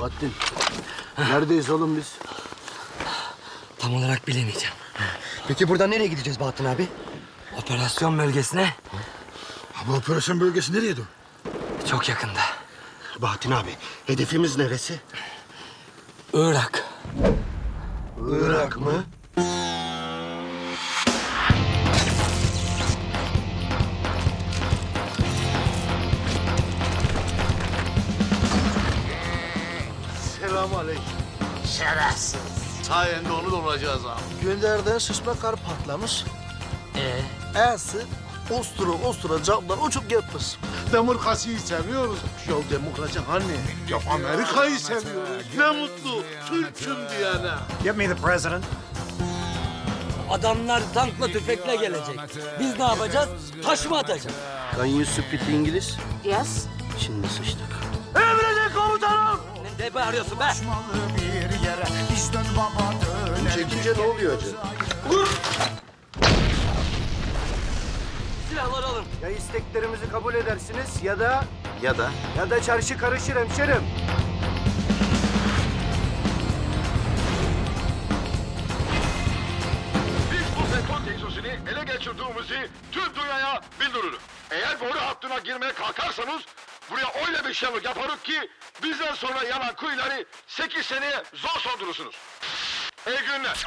Bahattin. Neredeyiz oğlum biz? Tam olarak bilemeyeceğim. Peki buradan nereye gideceğiz Bahattin abi? Operasyon bölgesine Bu operasyon bölgesi nereydi? çok yakında. Bahattin abi hedefimiz neresi? Irak. Irak mı? Selam aleyküm. Şerefsiz. Sayende onu da olacağız abi. Gönderden şişme kar patlamış. Ee, Ersi ostura ostura camdan uçup gitmiş. Demokrasiyi seviyoruz. Ya demokrasi hani? Ya Amerika'yı seviyoruz. Ne mutlu Türk'üm diyene. Get me the president. adamlar tankla tüfekle gelecek. Biz ne yapacağız? Taş mı atacağız? Can you speak İngiliz? Yes. Şimdi sıçtık. Emredin ne bağırıyorsun be? bir yere biz dön baba dön. Çekince ne oluyor acı? Silahları alın. Ya isteklerimizi kabul edersiniz ya da... Ya da Ya da çarşı karışır hemşerim. Ele geçirdiğimizi tüm dünyaya bildiririz. Eğer boru hattına girmeye kalkarsanız buraya öyle bir şeyler yaparız ki bizden sonra yanan kuyuları 8 seneye zor sondurursunuz. İyi günler.